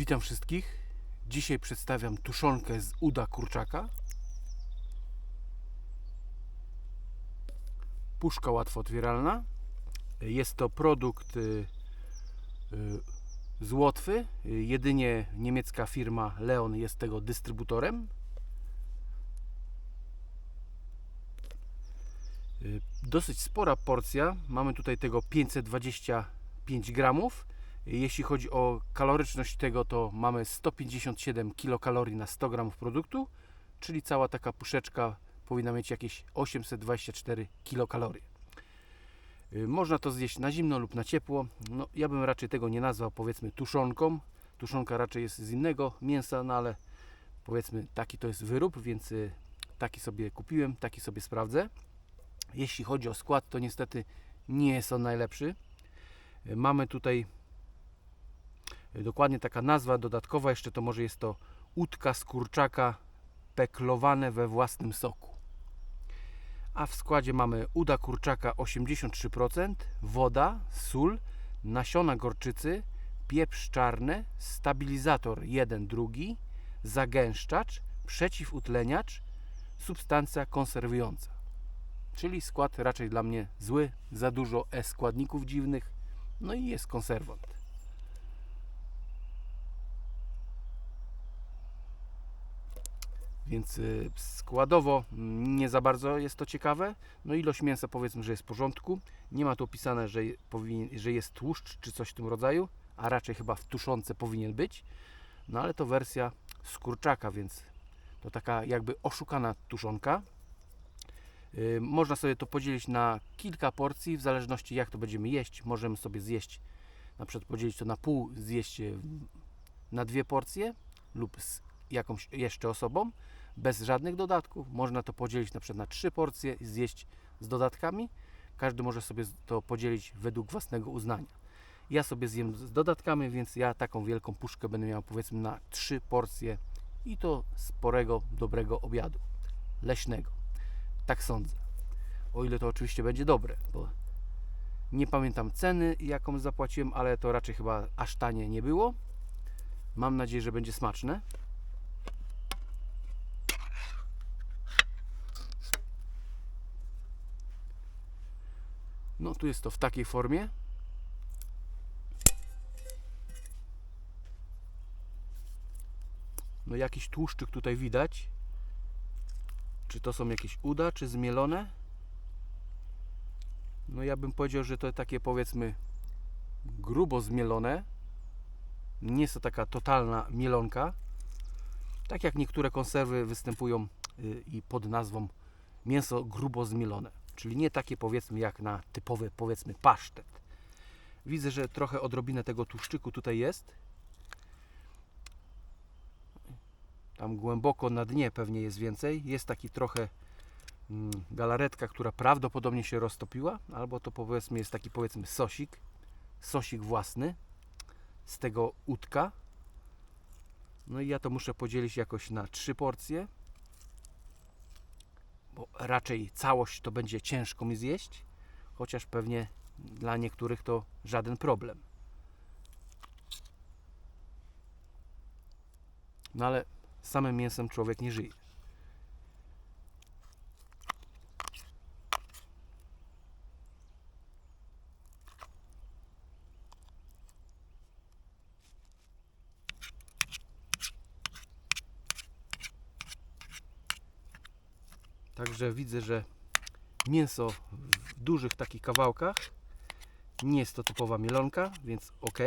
Witam wszystkich. Dzisiaj przedstawiam tuszonkę z uda kurczaka. Puszka łatwo otwieralna. Jest to produkt y, y, z Łotwy. Jedynie niemiecka firma Leon jest tego dystrybutorem. Y, Dosyć spora porcja. Mamy tutaj tego 525 gramów. Jeśli chodzi o kaloryczność tego, to mamy 157 kilokalorii na 100 gramów produktu, czyli cała taka puszeczka powinna mieć jakieś 824 kilokalorie. Y, Można to zjeść na zimno lub na ciepło. No, ja bym raczej tego nie nazwał powiedzmy tuszonką. Tuszonka raczej jest z innego mięsa, no ale powiedzmy taki to jest wyrób, więc y, taki sobie kupiłem, taki sobie sprawdzę. Jeśli chodzi o skład, to niestety nie jest on najlepszy. Y, Mamy tutaj dokładnie taka nazwa dodatkowa, jeszcze to może jest to łódka z kurczaka peklowane we własnym soku. A w składzie mamy uda kurczaka 83%, woda, sól, nasiona gorczycy, pieprz czarny, stabilizator 1 drugi, zagęszczacz, przeciwutleniacz, substancja konserwująca. Czyli skład raczej dla mnie zły, za dużo E składników dziwnych, no i jest konserwant. Więc y, składowo mm, nie za bardzo jest to ciekawe. No ilość mięsa powiedzmy, że jest w porządku. Nie ma tu opisane, że, powinien, że jest tłuszcz czy coś w tym rodzaju, a raczej chyba w tuszonce powinien być. No ale to wersja z kurczaka, więc to taka jakby oszukana tuszonka. Y, Można sobie to podzielić na kilka porcji, w zależności jak to będziemy jeść. Możemy sobie zjeść, na przykład podzielić to na pół, zjeść y, na dwie porcje lub z jakąś jeszcze osobą, bez żadnych dodatków. Można to podzielić na przykład na trzy porcje i zjeść z dodatkami. Każdy może sobie to podzielić według własnego uznania. Ja sobie zjem z dodatkami, więc ja taką wielką puszkę będę miał powiedzmy na trzy porcje i to sporego, dobrego obiadu leśnego. Tak sądzę. O ile to oczywiście będzie dobre, bo nie pamiętam ceny, jaką zapłaciłem, ale to raczej chyba aż tanie nie było. Mam nadzieję, że będzie smaczne. No, tu jest to w takiej formie. No, jakiś tłuszczyk tutaj widać. Czy to są jakieś uda, czy zmielone? No, ja bym powiedział, że to takie powiedzmy grubo zmielone. Nie jest to taka totalna mielonka. Tak jak niektóre konserwy występują y, i pod nazwą mięso grubo zmielone. Czyli nie takie powiedzmy jak na typowy powiedzmy pasztet. Widzę, że trochę odrobinę tego tłuszczyku tutaj jest. Tam głęboko na dnie pewnie jest więcej. Jest taki trochę mm, galaretka, która prawdopodobnie się roztopiła, albo to powiedzmy jest taki powiedzmy sosik, sosik własny z tego łódka. No i ja to muszę podzielić jakoś na trzy porcje, raczej całość to będzie ciężko mi zjeść, chociaż pewnie dla niektórych to żaden problem. No ale samym mięsem człowiek nie żyje. Także widzę, że mięso w dużych takich kawałkach. Nie jest to typowa mielonka, więc ok.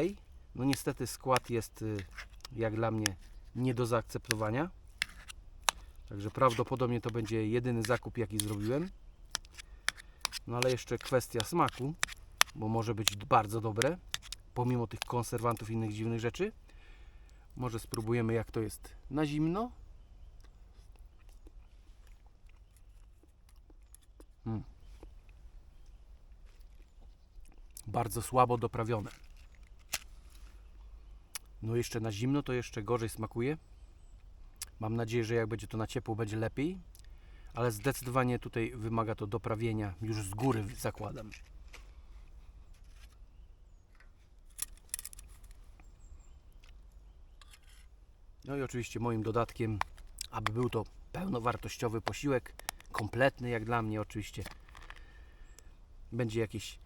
No niestety skład jest y, jak dla mnie nie do zaakceptowania. Także prawdopodobnie to będzie jedyny zakup jaki zrobiłem. No ale jeszcze kwestia smaku, bo może być bardzo dobre, pomimo tych konserwantów i innych dziwnych rzeczy. Może spróbujemy jak to jest na zimno. Bardzo słabo doprawione. No jeszcze na zimno to jeszcze gorzej smakuje. Mam nadzieję, że jak będzie to na ciepło będzie lepiej. Ale zdecydowanie tutaj wymaga to doprawienia już z góry zakładam. No i oczywiście moim dodatkiem, aby był to pełnowartościowy posiłek, kompletny jak dla mnie oczywiście, będzie jakieś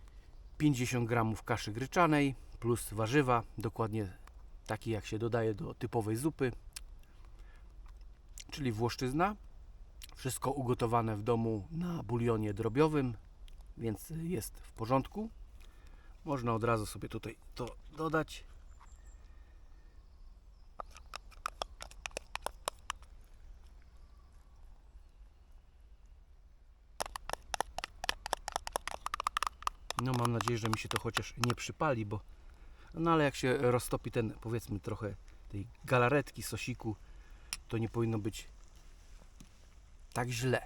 50 gramów kaszy gryczanej plus warzywa, dokładnie takie jak się dodaje do typowej zupy, czyli włoszczyzna. Wszystko ugotowane w domu na bulionie drobiowym, więc jest w porządku. Można od razu sobie tutaj to dodać. No mam nadzieję, że mi się to chociaż nie przypali, bo no ale jak się roztopi ten powiedzmy trochę tej galaretki, sosiku, to nie powinno być tak źle.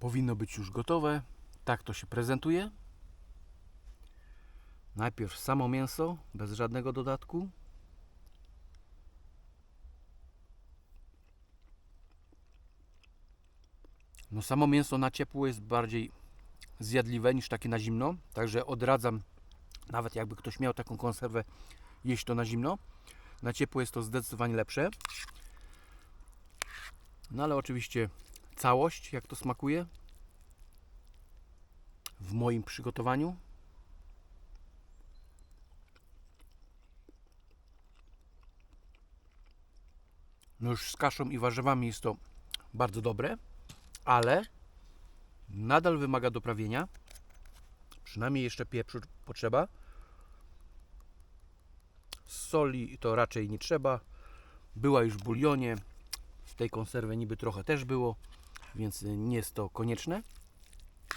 Powinno być już gotowe. Tak to się prezentuje. Najpierw samo mięso, bez żadnego dodatku. No samo mięso na ciepło jest bardziej zjadliwe niż takie na zimno, także odradzam nawet jakby ktoś miał taką konserwę jeść to na zimno. Na ciepło jest to zdecydowanie lepsze. No ale oczywiście całość, jak to smakuje w moim przygotowaniu. No już z kaszą i warzywami jest to bardzo dobre, ale nadal wymaga doprawienia. Przynajmniej jeszcze pieprzu potrzeba. Soli to raczej nie trzeba. Była już w bulionie. W tej konserwie niby trochę też było, więc nie jest to konieczne.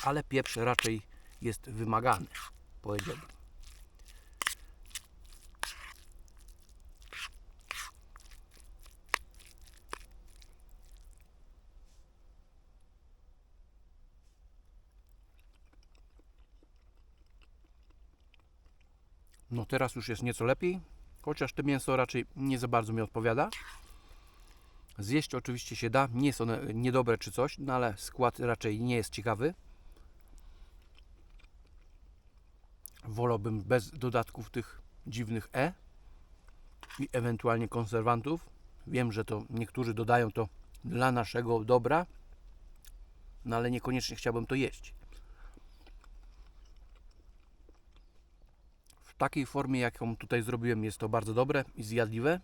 Ale pieprz raczej jest wymagany, powiedziałbym. No teraz już jest nieco lepiej, chociaż to mięso raczej nie za bardzo mi odpowiada. Zjeść oczywiście się da, nie jest one niedobre czy coś, no ale skład raczej nie jest ciekawy. Wolałbym bez dodatków tych dziwnych E i ewentualnie konserwantów. Wiem, że to niektórzy dodają to dla naszego dobra, no ale niekoniecznie chciałbym to jeść. Takiej formie, jaką tutaj zrobiłem, jest to bardzo dobre i zjadliwe.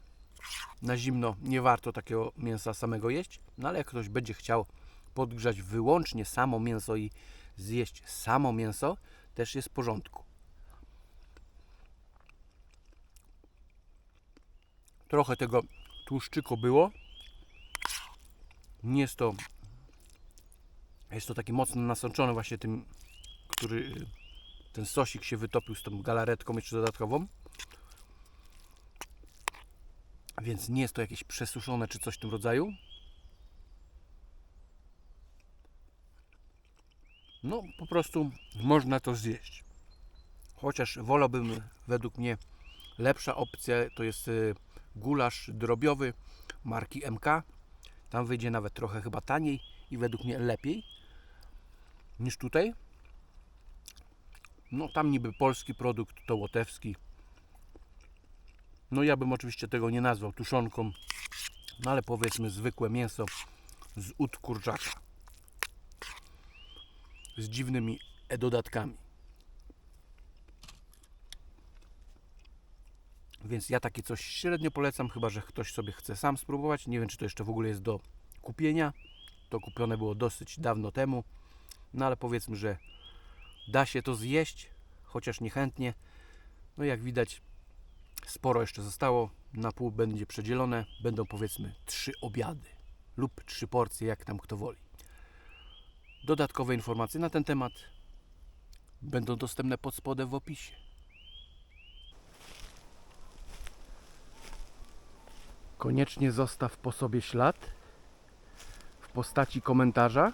Na zimno nie warto takiego mięsa samego jeść, no ale jak ktoś będzie chciał podgrzać wyłącznie samo mięso i zjeść samo mięso, też jest w porządku. Trochę tego tłuszczyku było. Nie jest to jest to taki mocno nasączony właśnie tym, który ten sosik się wytopił z tą galaretką jeszcze dodatkową. Więc nie jest to jakieś przesuszone czy coś w tym rodzaju. No, po prostu można to zjeść. Chociaż wolałbym, według mnie, lepsza opcja to jest y, gulasz drobiowy marki MK. Tam wyjdzie nawet trochę chyba taniej i według mnie lepiej niż tutaj. No tam niby polski produkt, to łotewski. No ja bym oczywiście tego nie nazwał tuszonką, no ale powiedzmy zwykłe mięso z ud kurczaka. Z dziwnymi dodatkami. Więc ja takie coś średnio polecam, chyba że ktoś sobie chce sam spróbować. Nie wiem, czy to jeszcze w ogóle jest do kupienia. To kupione było dosyć dawno temu. No ale powiedzmy, że da się to zjeść, chociaż niechętnie. No jak widać, sporo jeszcze zostało. Na pół będzie przedzielone. Będą powiedzmy trzy obiady lub trzy porcje, jak tam kto woli. Dodatkowe informacje na ten temat będą dostępne pod spodem w opisie. Koniecznie zostaw po sobie ślad w postaci komentarza.